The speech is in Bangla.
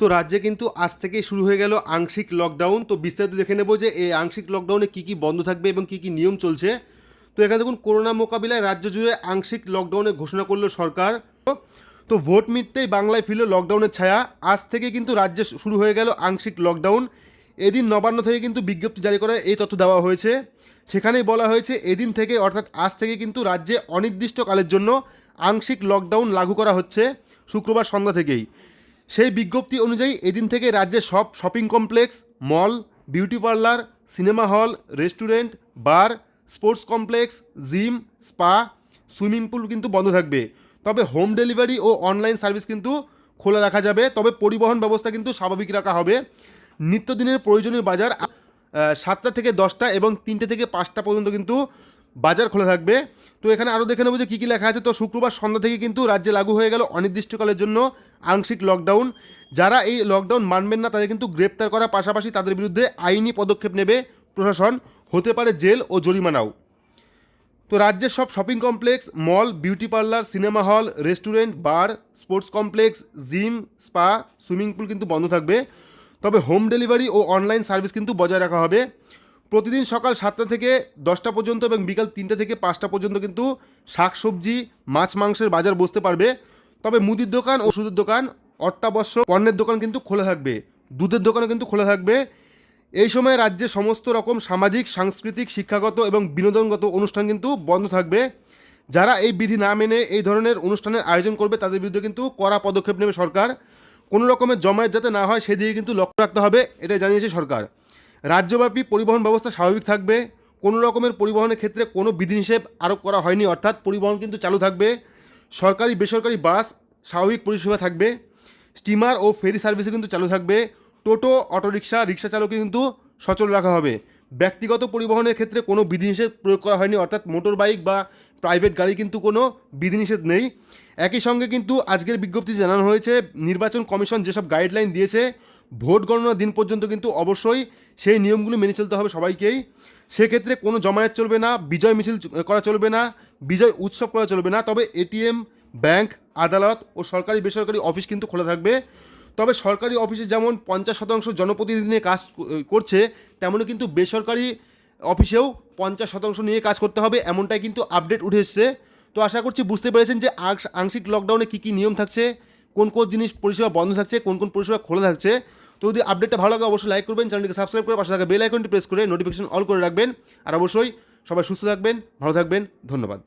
তো রাজ্যে কিন্তু আজ থেকেই শুরু হয়ে গেল আংশিক লকডাউন তো বিস্তারিত দেখে নেব যে এই আংশিক লকডাউনে কী কী বন্ধ থাকবে এবং কী কী নিয়ম চলছে। তো এখানে দেখুন, করোনা মোকাবিলায় রাজ্য জুড়ে আংশিক লকডাউনের ঘোষণা করল সরকার। তো ভোট মিটতেই বাংলায় ফিরল লকডাউনের ছায়া। আজ থেকে কিন্তু রাজ্যে শুরু হয়ে গেল আংশিক লকডাউন এদিন নবান্ন থেকে কিন্তু বিজ্ঞপ্তি জারি করে এই তথ্য দেওয়া হয়েছে। সেখানেই বলা হয়েছে, এদিন থেকে অর্থাৎ আজ থেকে কিন্তু রাজ্যে অনির্দিষ্টকালের জন্য আংশিক লকডাউন লাগু করা হচ্ছে, শুক্রবার সন্ধ্যা থেকেই। সেই বিজ্ঞপ্তি অনুযায়ী এদিন থেকে রাজ্যের সব shopping complex, mall, beauty parlour, cinema hall, restaurant, bar, sports complex, gym, spa, swimming pool কিন্তু বন্ধ থাকবে। তবে হোম ডেলিভারি ও অনলাইন সার্ভিস কিন্তু খোলা রাখা যাবে। তবে পরিবহন ব্যবস্থা কিন্তু স্বাভাবিক রাখা হবে। নিত্যদিনের প্রয়োজনীয় বাজার সাতটা থেকে দশটা এবং তিনটে থেকে পাঁচটা পর্যন্ত কিন্তু বাজার খোলা থাকবে। তো এখানে আরও দেখে নেব যে কী কী লেখা আছে। তো শুক্রবার সন্ধ্যা থেকে কিন্তু রাজ্যে লাগু হয়ে গেল অনির্দিষ্টকালের জন্য আংশিক লকডাউন যারা এই লকডাউন মানবেন না, তাদের কিন্তু গ্রেপ্তার করার পাশাপাশি তাদের বিরুদ্ধে আইনি পদক্ষেপ নেবে প্রশাসন। হতে পারে জেল ও জরিমানাও। তো রাজ্যের সব shopping complex mall beauty parlour cinema hall restaurant bar sports complex gym spa swimming pool কিন্তু বন্ধ থাকবে। তবে হোম ডেলিভারি ও অনলাইন সার্ভিস কিন্তু বজায় রাখা হবে। প্রতিদিন সকাল সাতটা থেকে দশটা পর্যন্ত এবং বিকাল তিনটে থেকে পাঁচটা পর্যন্ত কিন্তু শাকসবজি, মাছ মাংসের বাজার বসতে পারবে। তবে মুদির দোকান, ওষুধের দোকান, অত্যাবশ্যক, পণ্যের দোকান কিন্তু খোলা থাকবে। দুধের দোকানও কিন্তু খোলা থাকবে। এই সময় রাজ্যে সমস্ত রকম সামাজিক, সাংস্কৃতিক, শিক্ষাগত এবং বিনোদনগত অনুষ্ঠান কিন্তু বন্ধ থাকবে। যারা এই বিধি না মেনে এই ধরনের অনুষ্ঠানের আয়োজন করবে, তাদের বিরুদ্ধে কিন্তু কড়া পদক্ষেপ নেবে সরকার। কোনো রকমের জমায়েত যাতে না হয় সেদিকে কিন্তু লক্ষ্য রাখতে হবে এটা জানিয়েছে সরকার। রাজ্যব্যাপী পরিবহন ব্যবস্থা স্বাভাবিক থাকবে। কোনো রকমের পরিবহনের ক্ষেত্রে কোনো বিধিনিষেধ আরোপ করা হয়নি, অর্থাৎ পরিবহন কিন্তু চালু থাকবে। সরকারি, বেসরকারি বাস স্বাভাবিক পরিষেবা থাকবে। স্টিমার ও ফেরি সার্ভিসে কিন্তু চালু থাকবে। টোটো, অটোরিকশা রিক্সা চালকে কিন্তু সচল রাখা হবে। ব্যক্তিগত পরিবহনের ক্ষেত্রে কোনো বিধিনিষেধ প্রয়োগ করা হয়নি, অর্থাৎ মোটর বাইক বা প্রাইভেট গাড়ি কিন্তু কোনো বিধিনিষেধ নেই। একই সঙ্গে কিন্তু আজকের বিজ্ঞপ্তি জানানো হয়েছে, নির্বাচন কমিশন যেসব গাইডলাইন দিয়েছে, ভোট গণনার দিন পর্যন্ত কিন্তু অবশ্যই সেই নিয়মগুলো মেনে চলতে হবে সবাইকেই। সেক্ষেত্রে কোনো জমায়েত চলবে না, বিজয় মিছিল করা চলবে না, বিজয় উৎসব করা চলবে না। তবে এটিএম, ব্যাংক, আদালত ও সরকারি বেসরকারি অফিস কিন্তু খোলা থাকবে। তবে সরকারি অফিসে যেমন পঞ্চাশ শতাংশ জনপ্রতিনিধি নিয়ে কাজ করছে, তেমনই কিন্তু বেসরকারি অফিসেও পঞ্চাশ শতাংশ নিয়ে কাজ করতে হবে, এমনটাই কিন্তু আপডেট উঠে এসছে। তো আশা করছি বুঝতে পেরেছেন যে আংশিক লকডাউনে কী কী নিয়ম থাকছে, কোন কোন জিনিস পরিষেবা বন্ধ থাকছে, কোন কোন পরিষেবা খোলা থাকছে। তো যদি আপডেটটা ভালো লাগে, অবশ্যই লাইক করবেন চ্যানেলটিকে সাবস্ক্রাইব করে পাশে থাকা বেল আইকনটি প্রেস করে নোটিফিকেশন অল করে রাখবেন। আর অবশ্যই সবাই সুস্থ থাকবেন, ভালো থাকবেন, ধন্যবাদ।